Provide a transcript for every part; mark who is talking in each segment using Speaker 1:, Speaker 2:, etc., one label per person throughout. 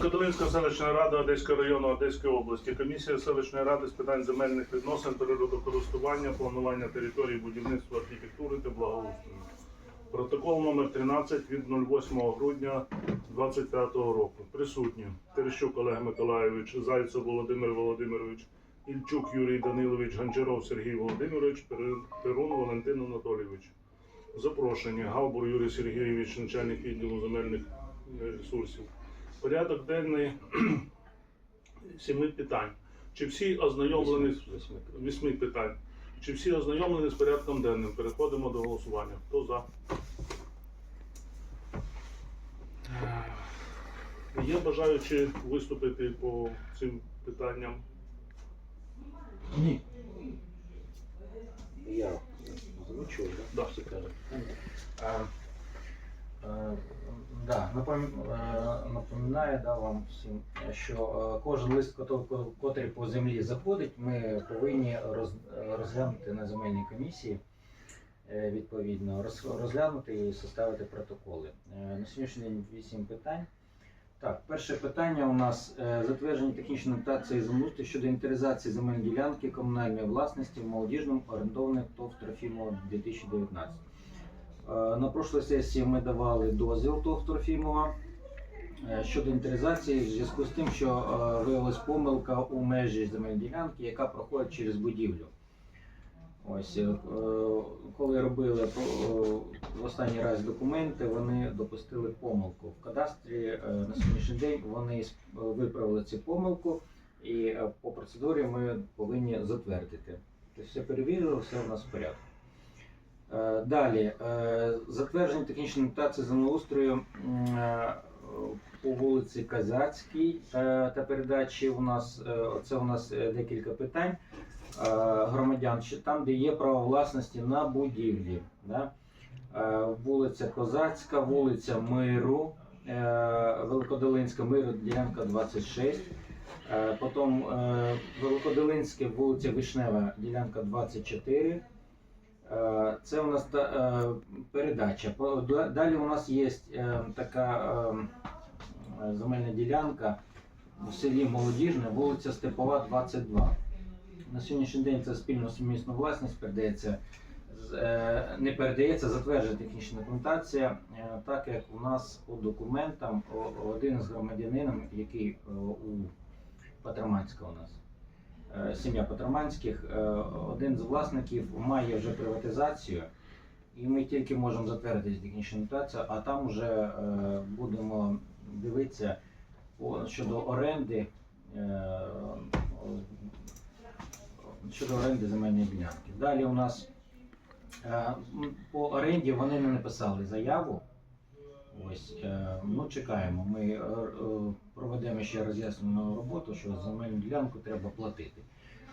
Speaker 1: Великодолинська селищна рада Одеського району Одеської області, комісія селищної ради з питань земельних відносин, природокористування, планування території, будівництва, архітектури та благоустрою. Протокол номер 13 від 08 грудня 2025 року. Присутні Терещук Олег Миколайович, Зайцев Володимир Володимирович, Ільчук Юрій Данилович, Гончаров Сергій Володимирович, Перун Валентин Анатолійович. Запрошені Галбур Юрій Сергійович, начальник відділу земельних е, ресурсів. Порядок денний семи питань. Чи всі ознайомлені з вісьми питань? Чи всі ознайомлені з порядком денним? Переходимо до голосування. Хто за? Є бажаючі виступити по цим питанням?
Speaker 2: Ні. Я озвучую,
Speaker 1: Да.
Speaker 2: да? Всі кажуть. А, е, Да, напом- е, напоминаю да, вам всім, що е, кожен лист, котрий по землі заходить, ми повинні розглянути на земельній комісії, е, відповідно, розглянути і составити протоколи. Е, На сьогоднішній день 8 питань. Так, перше питання у нас е, затвердження технічної нотації землеустрою щодо інвентаризації земельної ділянки комунальної власності в молодіжному орендованих ТОВ Трофімова 2019. Е, На прошлій сесії ми давали дозвіл ТОВ Трофімова е, щодо інвентаризації в зв'язку з тим, що е, виявилась помилка у межі земельної ділянки, яка проходить через будівлю. Ось, коли робили в останній раз документи, вони допустили помилку. В кадастрі на сьогоднішній день вони виправили цю помилку, і по процедурі ми повинні затвердити. Тобто все перевірили, все у нас в порядку. Е, Далі, е, затвердження технічної нотації землеустрою е, по вулиці Казацькій та передачі у нас, це у нас декілька питань громадян, що там, де є право власності на будівлі. Да? Вулиця Козацька, вулиця Миру, Великодолинська Миру, ділянка 26. Е, Потім Великодолинське, вулиця Вишнева, ділянка 24. Е, Це у нас та, е, передача. Далі у нас є е, така земельна ділянка в селі Молодіжне, вулиця Степова, 22. На сьогоднішній день це спільно сумісна власність передається. з- Не передається, затверджує технічна документація, так як у нас по документам один із громадянинів, який у Патраманська у нас, сім'я Патраманських, е, один з власників має вже приватизацію, і ми тільки можемо затвердити технічну документацію, а там вже е, будемо дивитися щодо оренди. е, щодо оренди земельної ділянки. Далі у нас е, по оренді вони не написали заяву. Ось, е, ну чекаємо. Ми е, е, проведемо ще роз'яснену роботу, що земельну ділянку треба платити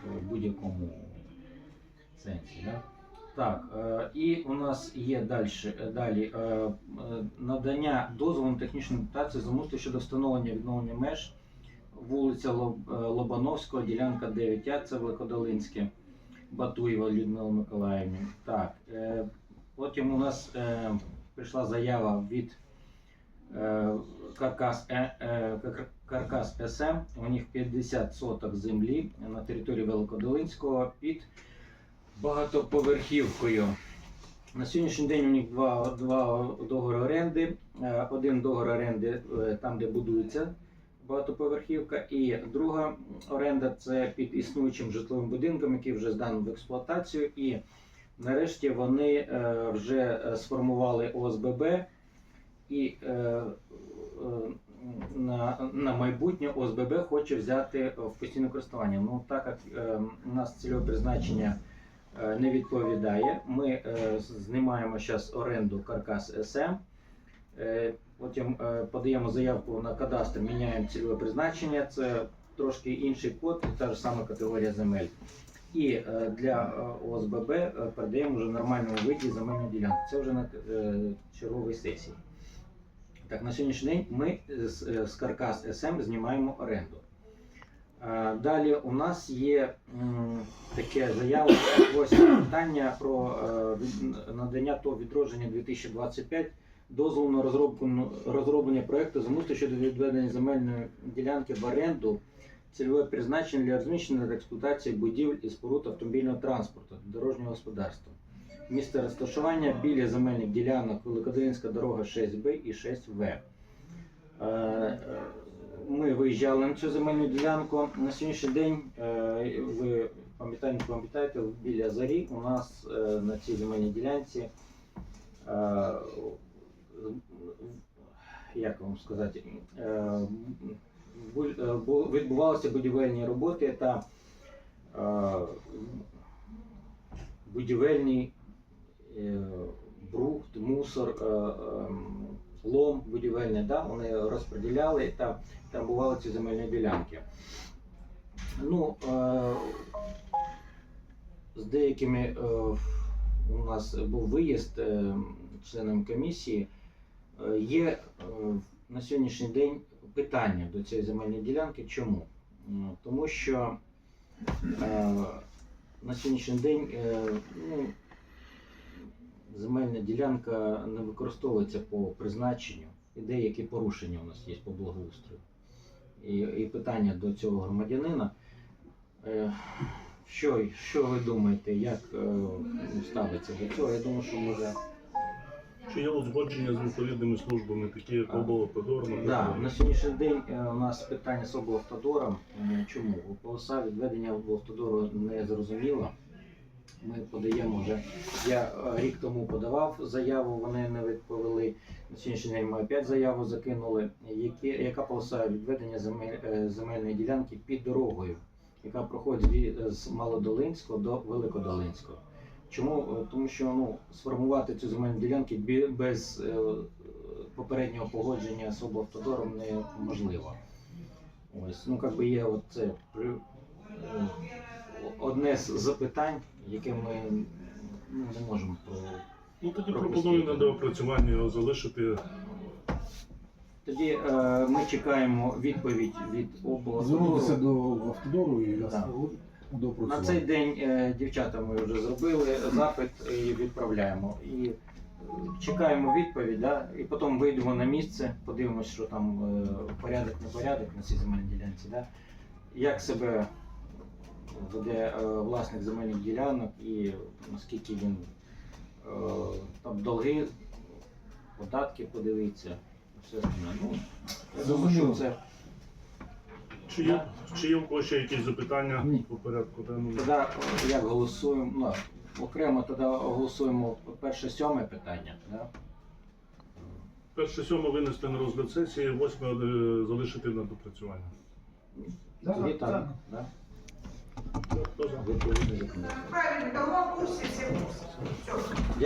Speaker 2: в будь-якому сенсі. Да? Так, і у нас є далі, далі надання дозволу на технічну документацію замусти щодо встановлення відновлення меж вулиця Лоб- Лобановського, ділянка 9А, це Великодолинське, Батуєва Людмила Миколаївна. Так, потім у нас прийшла заява від Каркас, е, е, Каркас СМ. У них 50 соток землі на території Великодолинського під багатоповерхівкою. На сьогоднішній день у них два, два договори оренди. Е, Один договор оренди е, там, де будується багатоповерхівка, і друга оренда це під існуючим житловим будинком, який вже зданий в експлуатацію. І нарешті вони е, вже сформували ОСББ і е, е, на, на майбутнє ОСББ хоче взяти в постійне користування. Ну так як е, у нас цільове призначення е, не відповідає, ми е, знімаємо зараз оренду каркас СМ. Е, Потім е, подаємо заявку на кадастр, міняємо цільове призначення. Це трошки інший код, та ж сама категорія земель. І е, для е, ОСББ передаємо вже нормальному виді земельну ділянку. Це вже на черговій сесії. Так, на сьогоднішній день ми з, е, з Каркас СМ знімаємо оренду. Е, Далі у нас є таке заява, ось питання про е, надання то відродження 2025 дозволу на розробку розроблення проекту замусти щодо відведення земельної ділянки в оренду, цільове призначення для розміщення та експлуатації будівель і споруд автомобільного транспорту, дорожнього господарства. Місце розташування біля земельних ділянок Великодолинська дорога 6Б і 6В. Е, е, Ми виїжджали на цю земельну ділянку. На сьогоднішній день, е, ви пам'ятаєте, пам'ятаєте, біля зарі у нас на цій земельній ділянці, як вам сказати, бу- бу- відбувалися будівельні роботи та будівельний брухт, мусор, е, ем, лом будівельний, да, вони розподіляли та там бували ці земельні ділянки. Ну, е, з деякими е, у нас був виїзд е, членам комісії. Е, Є е, на сьогоднішній день питання до цієї земельної ділянки. Чому? Тому що е, на сьогоднішній день е, ну, земельна ділянка не використовується по призначенню. І деякі порушення у нас є по благоустрою. І, і питання до цього громадянина. Е, Що, що ви думаєте, як е, ставиться до цього? Я думаю, що може.
Speaker 1: Чи є узгодження з відповідними службами, такі як облавтодор,
Speaker 2: Да, на сьогоднішній день е, у нас питання з облавтодором. Чому? Полоса відведення облавтодору не зрозуміло. Ми подаємо вже. Я е, рік тому подавав заяву, вони не відповіли. На сьогоднішній день ми опять заяву закинули. Які, яка полоса відведення земель, е, земельної ділянки під дорогою, яка проходить від, з Малодолинського до Великодолинського. Чому? Е, Тому що ну, сформувати цю земельну ділянку без е, попереднього погодження з облавтодором неможливо. Ось, ну, як би є оце е, одне з запитань, яке ми ну, не можемо про.
Speaker 1: Ну тоді пропоную на доопрацювання його залишити.
Speaker 2: Тоді е, ми чекаємо відповідь від
Speaker 3: Звернутися
Speaker 2: облавтодору.
Speaker 3: до автодору і
Speaker 2: Так.
Speaker 3: до
Speaker 2: На цей день е, дівчата ми вже зробили запит і відправляємо. І е, чекаємо відповідь, да? і потім вийдемо на місце, подивимося, що там е, порядок, не порядок на цій земельній ділянці. Да? Як себе веде е, власник земельних ділянок і наскільки він е, там долги, податки подивиться, все остальне. Ну, я думаю, що
Speaker 3: Зрозуміло.
Speaker 2: це.
Speaker 1: Чи є, чи є в когось ще якісь запитання
Speaker 3: Ні.
Speaker 1: по порядку денному?
Speaker 2: Тоді е, як голосуємо? Ну, окремо тоді голосуємо перше сьоме питання. Да?
Speaker 1: Перше сьоме винести на розгляд сесії, восьме е, залишити на допрацювання.
Speaker 2: Тоді так. Да?
Speaker 1: Хто за?
Speaker 2: Відповідно законодавство.
Speaker 4: Правильно, давно в курсе, все в. Все.